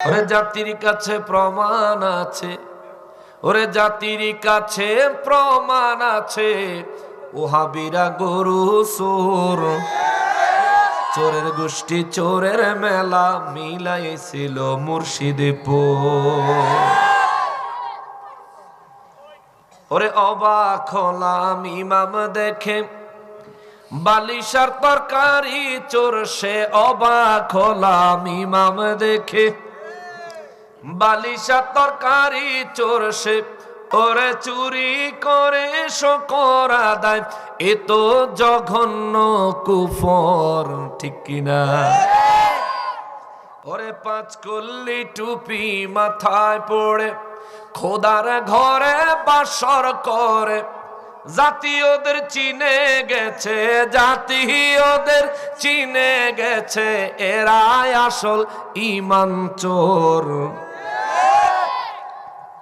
ওরে জাতির কাছে প্রমাণ আছে, ওরে জাতির কাছে প্রমাণ আছে, ওহাবিরা গরু সোর চোরের গোষ্ঠী, চোরের মেলা মিলাইছিল মুর্শিদপুর। ওরে অবাক হলাম ইমাম দেখে, বালিশার তরকারি চোর, সে অবাক হলাম ইমাম দেখে। বালিশার তরকারি, চোর সে ওরে চুরি করে শকর আদায়। এ তো জঘন্য কুফর, ঠিক কিনা? ওরে পাঁচ কল্লি টুপি মাথায় পড়ে, খোদার ঘরে বাসর করে। জাতি ওদের চিনে গেছে জাতি ওদের চিনে গেছে, এরাই আসল ইমান চোর।